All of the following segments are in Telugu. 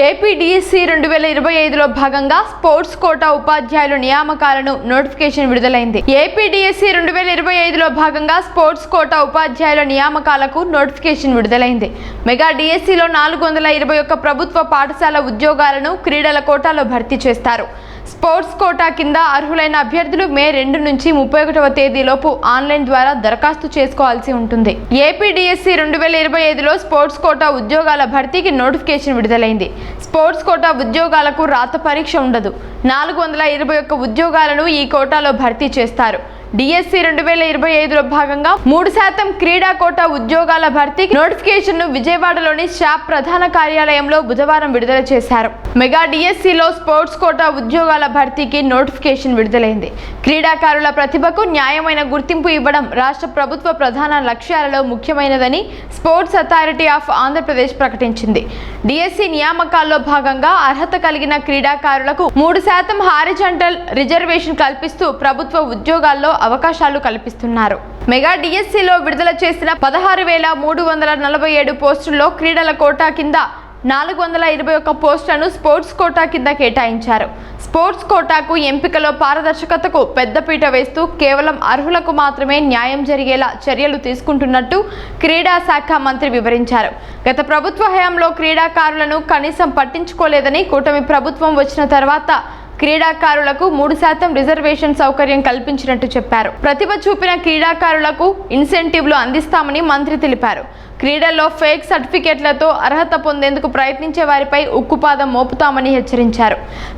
ఏపీడీఎస్సీ రెండు వేల ఇరవై ఐదులో భాగంగా స్పోర్ట్స్ కోటా ఉపాధ్యాయుల నియామకాలను నోటిఫికేషన్ విడుదలైంది. ఏపీడీఎస్సీ రెండు వేల ఇరవై ఐదులో భాగంగా స్పోర్ట్స్ కోటా ఉపాధ్యాయుల నియామకాలకు నోటిఫికేషన్ విడుదలైంది. మెగా డిఎస్సిలో నాలుగు వందల ఇరవై ఒక్క ప్రభుత్వ పాఠశాల ఉద్యోగాలను క్రీడల కోటాలో భర్తీ చేస్తారు. స్పోర్ట్స్ కోటా కింద అర్హులైన అభ్యర్థులు మే రెండు నుంచి ముప్పై ఒకటవ తేదీలోపు ఆన్లైన్ ద్వారా దరఖాస్తు చేసుకోవాల్సి ఉంటుంది. ఏపీడీఎస్సీ రెండు వేల ఇరవై ఐదులో స్పోర్ట్స్ కోటా ఉద్యోగాల భర్తీకి నోటిఫికేషన్ విడుదలైంది. స్పోర్ట్స్ కోటా ఉద్యోగాలకు రాత పరీక్ష ఉండదు. నాలుగు వందల ఇరవై ఒక్క ఉద్యోగాలను ఈ కోటాలో భర్తీ చేస్తారు. డిఎస్సి రెండు వేల ఇరవై ఐదులో భాగంగా మూడు శాతం క్రీడా కోటా ఉద్యోగాల భర్తీకి నోటిఫికేషన్ను విజయవాడలోని షాప్ ప్రధాన కార్యాలయంలో బుధవారం విడుదల చేశారు. మెగా డిఎస్సిలో స్పోర్ట్స్ కోటా ఉద్యోగాల భర్తీకి నోటిఫికేషన్ విడుదలైంది. క్రీడాకారుల ప్రతిభకు న్యాయమైన గుర్తింపు ఇవ్వడం రాష్ట్ర ప్రభుత్వ ప్రధాన లక్ష్యాలలో ముఖ్యమైనదని స్పోర్ట్స్ అథారిటీ ఆఫ్ ఆంధ్రప్రదేశ్ ప్రకటించింది. డిఎస్సి నియామకాల్లో భాగంగా అర్హత కలిగిన క్రీడాకారులకు మూడు శాతం హారిజంటల్ రిజర్వేషన్ కల్పిస్తూ ప్రభుత్వ ఉద్యోగాల్లో అవకాశాలు కల్పిస్తున్నారు. మెగా డిఎస్సిలో విడుదల చేసిన పదహారు వేల మూడు వందల నలభై ఏడు పోస్టుల్లో క్రీడల కోటా కింద నాలుగు వందల ఇరవై ఒక్క పోస్టులను స్పోర్ట్స్ కోటా కింద కేటాయించారు. స్పోర్ట్స్ కోటాకు ఎంపికలో పారదర్శకతకు పెద్దపీట వేస్తూ కేవలం అర్హులకు మాత్రమే న్యాయం జరిగేలా చర్యలు తీసుకుంటున్నట్టు క్రీడా శాఖ మంత్రి వివరించారు. గత ప్రభుత్వ హయాంలో క్రీడాకారులను కనీసం పట్టించుకోలేదని కూటమి ప్రభుత్వం వచ్చిన తర్వాత క్రీడాకారులకు మూడు శాతం రిజర్వేషన్ సౌకర్యం కల్పించినట్టు చెప్పారు. ప్రతిభ చూపిన క్రీడాకారులకు ఇన్సెంటివ్లు అందిస్తామని మంత్రి తెలిపారు. క్రీడల్లో ఫేక్ సర్టిఫికెట్లతో అర్హత పొందేందుకు ప్రయత్నించే వారిపై ఉక్కుపాదం మోపుతామని హెచ్చరించారు.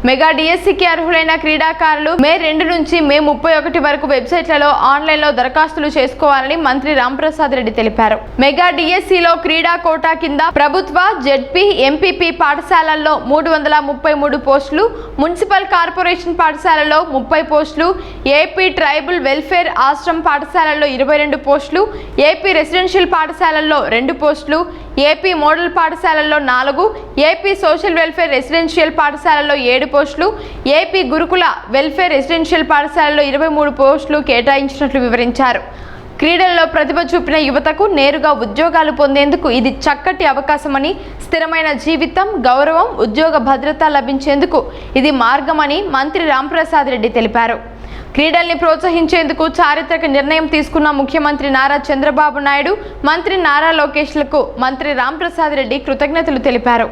మెగా డిఎస్సికి అర్హులైన క్రీడాకారులు మే రెండు నుంచి మే ముప్పై ఒకటి వరకు వెబ్సైట్లలో ఆన్లైన్లో దరఖాస్తులు చేసుకోవాలని మంత్రి రాంప్రసాద్ రెడ్డి తెలిపారు. మెగా డిఎస్సిలో క్రీడా కోటా కింద ప్రభుత్వ జెడ్పీ ఎంపీపీ పాఠశాలల్లో మూడు వందల ముప్పై మూడు పోస్టులు మున్సిపల్ కార్పొరేషన్ పాఠశాలలో ముప్పై పోస్టులు ఏపీ ట్రైబల్ వెల్ఫేర్ ఆశ్రమ్ పాఠశాలల్లో ఇరవై రెండు పోస్టులు ఏపీ రెసిడెన్షియల్ పాఠశాలల్లో రెండు పోస్టులు ఏపీ మోడల్ పాఠశాలల్లో నాలుగు ఏపీ సోషల్ వెల్ఫేర్ రెసిడెన్షియల్ పాఠశాలలో ఏడు పోస్టులు ఏపీ గురుకుల వెల్ఫేర్ రెసిడెన్షియల్ పాఠశాలలో ఇరవై మూడు పోస్టులు కేటాయించినట్లు వివరించారు. క్రీడల్లో ప్రతిభ చూపిన యువతకు నేరుగా ఉద్యోగాలు పొందేందుకు ఇది చక్కటి అవకాశమని స్థిరమైన జీవితం గౌరవం ఉద్యోగ భద్రత లభించేందుకు ఇది మార్గమని మంత్రి రాంప్రసాద్ రెడ్డి తెలిపారు. క్రీడల్ని ప్రోత్సహించేందుకు చారిత్రక నిర్ణయం తీసుకున్న ముఖ్యమంత్రి నారా చంద్రబాబు నాయుడు మంత్రి నారా లోకేష్లకు మంత్రి రాంప్రసాద్ రెడ్డి కృతజ్ఞతలు తెలిపారు.